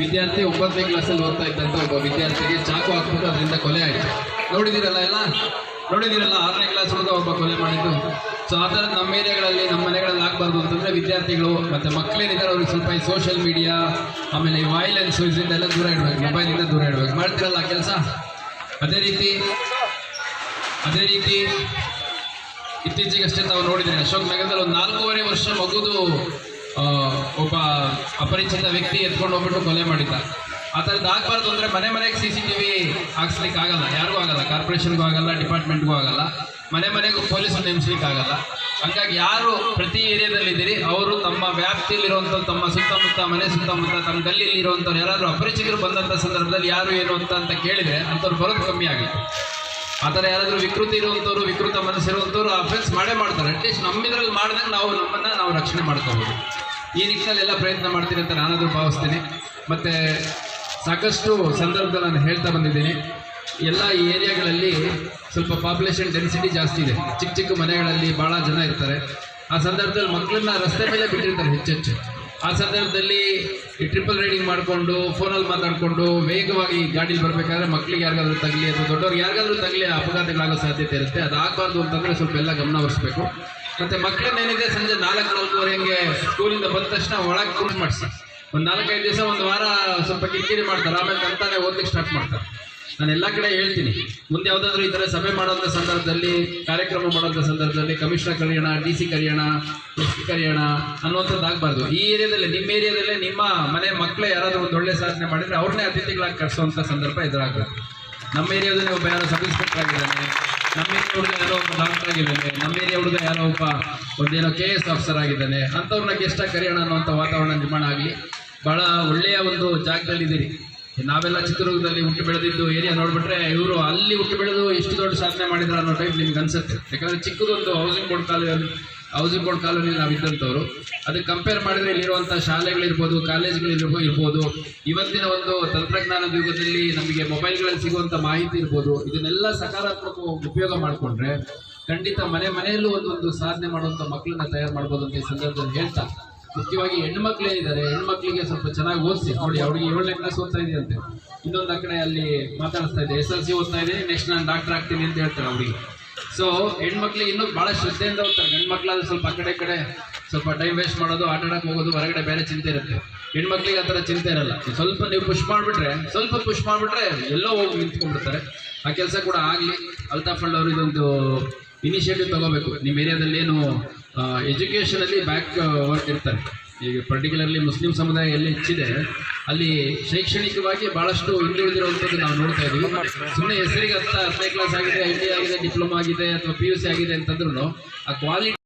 ವಿದ್ಯಾರ್ಥಿ ಒಂಬತ್ತನೇ ಕ್ಲಾಸಲ್ಲಿ ಓದ್ತಾ ಇದ್ದಂತ ಒಬ್ಬ ವಿದ್ಯಾರ್ಥಿಗೆ ಚಾಕು ಹಾಕ್ಬಿಟ್ಟು ಅದರಿಂದ ಕೊಲೆ ಆಯಿತು. ನೋಡಿದಿರಲ್ಲ ಎಲ್ಲ? ನೋಡಿದಿರಲ್ಲ ಆರನೇ ಕ್ಲಾಸ್ ಹುಡುಗ ಒಬ್ಬ ಕೊಲೆ ಮಾಡಿದ್ದು. ಸೊ ಆ ಥರ ನಮ್ಮ ಏರಿಯಾಗಳಲ್ಲಿ, ನಮ್ಮ ಮನೆಗಳಲ್ಲಿ ಆಗಬಾರ್ದು ಅಂತಂದ್ರೆ ವಿದ್ಯಾರ್ಥಿಗಳು, ಮತ್ತೆ ಮಕ್ಕಳೇನಿದ್ದಾರೆ ಅವ್ರಿಗೆ ಸ್ವಲ್ಪ ಈ ಸೋಷಿಯಲ್ ಮೀಡಿಯಾ ಆಮೇಲೆ ಈ ವೈಲೆನ್ಸ್ ಇದೆಲ್ಲ ದೂರ ಇಡಬೇಕು ಮೊಬೈಲಿಂದ ದೂರ ಇಡಬೇಕು. ಮಾಡ್ತಿರಲ್ಲ ಕೆಲಸ? ಅದೇ ರೀತಿ ಅದೇ ರೀತಿ ಇತ್ತೀಚೆಗಷ್ಟೇ ತಾವು ನೋಡಿದ್ರೆ, ಅಶೋಕ್ ನಗರದಲ್ಲಿ ಒಂದು ನಾಲ್ಕೂವರೆ ವರ್ಷ ಮಗುದು ಒಬ್ಬ ಅಪರಿಚಿತ ವ್ಯಕ್ತಿ ಎತ್ಕೊಂಡು ಹೋಗ್ಬಿಟ್ಟು ಕೊಲೆ ಮಾಡಿದ್ದ. ಆ ಥರದ್ದು ಆಗಬಾರ್ದು ಅಂದರೆ ಮನೆ ಮನೆಗೆ ಸಿ ಸಿ ಟಿ ವಿ ಹಾಕ್ಸ್ಲಿಕ್ಕೆ ಆಗಲ್ಲ ಯಾರಿಗೂ ಆಗಲ್ಲ. ಕಾರ್ಪೊರೇಷನ್ಗೂ ಆಗಲ್ಲ, ಡಿಪಾರ್ಟ್ಮೆಂಟ್ಗೂ ಆಗಲ್ಲ. ಮನೆ ಮನೆಗೂ ಪೊಲೀಸ್ ನೇಮಿಸ್ಲಿಕ್ಕೆ ಆಗಲ್ಲ ಹಂಗಾಗಿ ಯಾರು ಪ್ರತಿ ಏರಿಯಾದಲ್ಲಿದ್ದೀರಿ, ಅವರು ತಮ್ಮ ವ್ಯಾಪ್ತಿಯಲ್ಲಿರುವಂಥ ತಮ್ಮ ಸುತ್ತಮುತ್ತ, ಮನೆ ಸುತ್ತಮುತ್ತ, ತಮ್ಮ ಗಲ್ಲಿಯಲ್ಲಿ ಇರುವಂಥವ್ರು ಯಾರಾದರೂ ಅಪರಿಚಿತರು ಬಂದಂಥ ಸಂದರ್ಭದಲ್ಲಿ ಯಾರು ಏನು ಅಂತ ಅಂತ ಕೇಳಿದರೆ ಅಂಥವ್ರು ಬರೋದು ಕಮ್ಮಿ ಆಗುತ್ತೆ. ಆ ಥರ ಯಾರಾದರೂ ವಿಕೃತಿ ಇರುವಂಥವ್ರು, ವಿಕೃತ ಮನಸ್ಸಿರುವಂಥವ್ರು ಅಫೆನ್ಸ್ ಮಾಡೇ ಮಾಡ್ತಾರೆ. ಅಟ್ಲೀಸ್ಟ್ ನಮ್ಮಿದ್ರಲ್ಲಿ ಮಾಡಿದಾಗ ನಾವು ನಮ್ಮನ್ನು ನಾವು ರಕ್ಷಣೆ ಮಾಡ್ಕೋಬೋದು. ಈ ನಿಟ್ಟಿನಲ್ಲಿ ಎಲ್ಲ ಪ್ರಯತ್ನ ಮಾಡ್ತೀನಿ ಅಂತ ನಾನಾದರೂ ಭಾವಿಸ್ತೀನಿ. ಮತ್ತು ಸಾಕಷ್ಟು ಸಂದರ್ಭದಲ್ಲಿ ನಾನು ಹೇಳ್ತಾ ಬಂದಿದ್ದೀನಿ. ಎಲ್ಲ ಏರಿಯಾಗಳಲ್ಲಿ ಸ್ವಲ್ಪ ಪಾಪ್ಯುಲೇಷನ್ ಡೆನ್ಸಿಟಿ ಜಾಸ್ತಿ ಇದೆ. ಚಿಕ್ಕ ಚಿಕ್ಕ ಮನೆಗಳಲ್ಲಿ ಭಾಳ ಜನ ಇರ್ತಾರೆ. ಆ ಸಂದರ್ಭದಲ್ಲಿ ಮಕ್ಕಳನ್ನ ರಸ್ತೆ ಮೇಲೆ ಬಿಟ್ಟಿರ್ತಾರೆ ಹೆಚ್ಚೆಚ್ಚು ಆ ಸಂದರ್ಭದಲ್ಲಿ ಈ ಟ್ರಿಪಲ್ ರೈಡಿಂಗ್ ಮಾಡಿಕೊಂಡು ಫೋನಲ್ಲಿ ಮಾತಾಡಿಕೊಂಡು ವೇಗವಾಗಿ ಗಾಡೀಲಿ ಬರಬೇಕಾದ್ರೆ ಮಕ್ಕಳಿಗೆ ಯಾರಿಗಾದರೂ ತಗಲಿ ಅಥವಾ ದೊಡ್ಡವ್ರಿಗೆ ಯಾರಿಗಾದ್ರೂ ತಗಲಿ ಅಪಘಾತಗಳಾಗೋ ಸಾಧ್ಯತೆ ಇರುತ್ತೆ. ಅದು ಆಗಬಾರ್ದು ಅಂತಂದರೆ ಸ್ವಲ್ಪ ಎಲ್ಲ ಗಮನ ಹರಿಸ್ಬೇಕು. ಮತ್ತು ಮಕ್ಕಳನ್ನೇನಿದೆ ಸಂಜೆ ನಾಲ್ಕು ನಾಲ್ಕೂವರೆ ಹಂಗೆ ಸ್ಕೂಲಿಂದ ಬಂದ ತಕ್ಷಣ ಒಳಗೆ ಕೂಟ್ ಮಾಡಿಸಿ. ಒಂದು ನಾಲ್ಕೈದು ದಿವಸ, ಒಂದು ವಾರ ಸ್ವಲ್ಪ ಕಿರಿಕಿರಿ ಮಾಡ್ತಾರೆ. ಆಮೇಲೆ ಅಂತಾನೆ ಓದ್ಲಿಕ್ಕೆ ಸ್ಟಾರ್ಟ್ ಮಾಡ್ತಾರೆ. ನಾನು ಎಲ್ಲ ಕಡೆ ಹೇಳ್ತೀನಿ. ಮುಂದೆ ಯಾವುದಾದ್ರೂ ಈ ಥರ ಸಭೆ ಮಾಡೋಂಥ ಸಂದರ್ಭದಲ್ಲಿ, ಕಾರ್ಯಕ್ರಮ ಮಾಡೋಂಥ ಸಂದರ್ಭದಲ್ಲಿ ಕಮಿಷನರ್ ಕರೆಯೋಣ ಡಿ ಸಿ ಕರೆಯೋಣ ಎಸ್ ಪಿ ಕರೆಯೋಣ ಅನ್ನುವಂಥದ್ದು ಆಗಬಾರ್ದು. ಈ ಏರಿಯಾದಲ್ಲಿ, ನಿಮ್ಮ ಏರಿಯಾದಲ್ಲೇ ನಿಮ್ಮ ಮನೆ ಮಕ್ಕಳೇ ಯಾರಾದರೂ ಒಂದು ಒಳ್ಳೆ ಸಾಧನೆ ಮಾಡಿದರೆ ಅವ್ರನ್ನೇ ಅತಿಥಿಗಳಾಗಿ ಕರೆಸುವಂಥ ಸಂದರ್ಭ ಎದುರಾಗಬೇಕು. ನಮ್ಮ ಏರಿಯಾದಲ್ಲಿ ಒಬ್ಬ ಯಾರೋ ಸಬ್ ಇನ್ಸ್ಪೆಕ್ಟರ್ ಆಗಿದ್ದಾನೆ. ನಮ್ಮ ಏರಿಯಾ ಹುಡುಗ ಯಾರೋ ಒಬ್ಬ ಡಾಕ್ಟರ್ ಆಗಿದ್ದಾನೆ ನಮ್ಮ ಏರಿಯಾ ಹುಡುಗ ಯಾರೋ ಒಬ್ಬ ಒಂದೇನೋ ಕೆ ಎಸ್ ಆಫೀಸರ್ ಆಗಿದ್ದಾನೆ, ಅಂಥವ್ರನ್ನ ಗೆಸ್ಟಾಗಿ ಕರೆಯೋಣ ಅನ್ನೋಂಥ ವಾತಾವರಣ ನಿರ್ಮಾಣ ಆಗಲಿ. ಭಾಳ ಒಳ್ಳೆಯ ಒಂದು ಜಾಗದಲ್ಲಿದ್ದೀರಿ ನಾವೆಲ್ಲ ಚಿತ್ರದುರ್ಗದಲ್ಲಿ ಹುಟ್ಟು ಬೆಳೆದಿದ್ದು ಏರಿಯಾ ನೋಡ್ಬಿಟ್ರೆ ಇವರು ಅಲ್ಲಿ ಹುಟ್ಟು ಬೆಳೆದು ಎಷ್ಟು ದೊಡ್ಡ ಸಾಧನೆ ಮಾಡಿದ್ರು ಅನ್ನೋ ಟೈಪ್ ನಿಮ್ಗೆ ಅನ್ಸುತ್ತೆ. ಯಾಕಂದ್ರೆ ಚಿಕ್ಕದೊಂದು housing board colony housing board ಕಾಲೋನಿಯಲ್ಲಿ ನಾವು ಇದ್ದಂಥವ್ರು. ಅದಕ್ಕೆ ಕಂಪೇರ್ ಮಾಡಿದ್ರೆ ಇಲ್ಲಿರುವಂಥ ಶಾಲೆಗಳಿರ್ಬೋದು ಕಾಲೇಜ್ಗಳಿರ್ಬೋದು ಇರ್ಬೋದು. ಇವತ್ತಿನ ಒಂದು ತಂತ್ರಜ್ಞಾನದ ಯುಗದಲ್ಲಿ ನಮಗೆ ಮೊಬೈಲ್ಗಳಲ್ಲಿ ಸಿಗುವಂಥ ಮಾಹಿತಿ ಇರ್ಬೋದು. ಇದನ್ನೆಲ್ಲ ಸಕಾರಾತ್ಮಕ ಉಪಯೋಗ ಮಾಡಿಕೊಂಡ್ರೆ ಖಂಡಿತ ಮನೆ ಮನೆಯಲ್ಲೂ ಒಂದು ಸಾಧನೆ ಮಾಡುವಂಥ ಮಕ್ಕಳನ್ನ ತಯಾರು ಮಾಡ್ಬೋದು ಅಂತ ಈ ಸಂದರ್ಭದಲ್ಲಿ ಹೇಳ್ತಾ. ಮುಖ್ಯವಾಗಿ ಹೆಣ್ಮಕ್ಳು ಏನಿದ್ದಾರೆ, ಹೆಣ್ಮಕ್ಳಿಗೆ ಸ್ವಲ್ಪ ಚೆನ್ನಾಗಿ ಓದಿಸಿ. ನೋಡಿ, ಅವ್ರಿಗೆ ಏಳನೇ ಕ್ಲಾಸ್ ಓದ್ತಾ ಇದೆಯಂತೆ ಇನ್ನೊಂದು ಆ ಕಡೆ ಅಲ್ಲಿ ಮಾತಾಡಿಸ್ತಾ ಇದೆ. ಎಸ್ ಎಲ್ ಸಿ ಓದ್ತಾ ಇದ್ದೀನಿ ನೆಕ್ಸ್ಟ್ ನಾನು ಡಾಕ್ಟರ್ ಆಗ್ತೀನಿ ಅಂತ ಹೇಳ್ತಾರೆ ಅವ್ರಿಗೆ. ಸೊ ಹೆಣ್ಮಕ್ಳಿಗೆ ಇನ್ನೂ ಭಾಳ ಶ್ರದ್ಧೆಯಿಂದ ಹೋಗ್ತಾರೆ. ಹೆಣ್ಮಕ್ಳಾದ್ರೆ ಸ್ವಲ್ಪ ಆ ಕಡೆ ಕಡೆ ಸ್ವಲ್ಪ ಟೈಮ್ ವೇಸ್ಟ್ ಮಾಡೋದು, ಆಟ ಆಡಕ್ಕೆ ಹೋಗೋದು, ಹೊರಗಡೆ ಬೇರೆ ಚಿಂತೆ ಇರುತ್ತೆ. ಹೆಣ್ಮಕ್ಳಿಗೆ ಆ ಥರ ಚಿಂತೆ ಇರಲ್ಲ. ಸ್ವಲ್ಪ ನೀವು ಪುಷ್ ಮಾಡಿಬಿಟ್ರೆ, ಸ್ವಲ್ಪ ಪುಷ್ ಮಾಡಿಬಿಟ್ರೆ ಎಲ್ಲೋ ಹೋಗಿ ನಿಂತ್ಕೊಂಡ್ಬಿಡ್ತಾರೆ. ಆ ಕೆಲಸ ಕೂಡ ಆಗಲಿ. ಅಲ್ತಾ ಫಂಡ್ ಅವರು ಇದೊಂದು ಇನಿಷಿಯೇಟಿವ್ ತಗೋಬೇಕು. ನಿಮ್ಮ ಏರಿಯಾದಲ್ಲಿ ಏನು ಎಜುಕೇಷನಲ್ಲಿ ಬ್ಯಾಕ್ ವರ್ಕ್ ಇರ್ತಾರೆ. ಈಗ ಪರ್ಟಿಕ್ಯುಲರ್ಲಿ ಮುಸ್ಲಿಂ ಸಮುದಾಯ ಎಲ್ಲಿ ಹೆಚ್ಚಿದೆ. ಅಲ್ಲಿ ಶೈಕ್ಷಣಿಕವಾಗಿ ಭಾಳಷ್ಟು ಹಿಂದುಳಿದಿರುವಂಥದ್ದು ನಾವು ನೋಡ್ತಾ ಇದ್ದೀವಿ. ಸುಮ್ಮನೆ ಹೆಸರಿಗೆ ಹತ್ತ ಹತ್ತನೇ ಕ್ಲಾಸ್ ಆಗಿದೆ ಐ ಟಿ ಆಗಿದೆ ಡಿಪ್ಲೊಮಾ ಆಗಿದೆ ಅಥವಾ ಪಿ ಯು ಸಿ ಆಗಿದೆ ಅಂತಂದ್ರೂ ಆ ಕ್ವಾಲಿಟಿ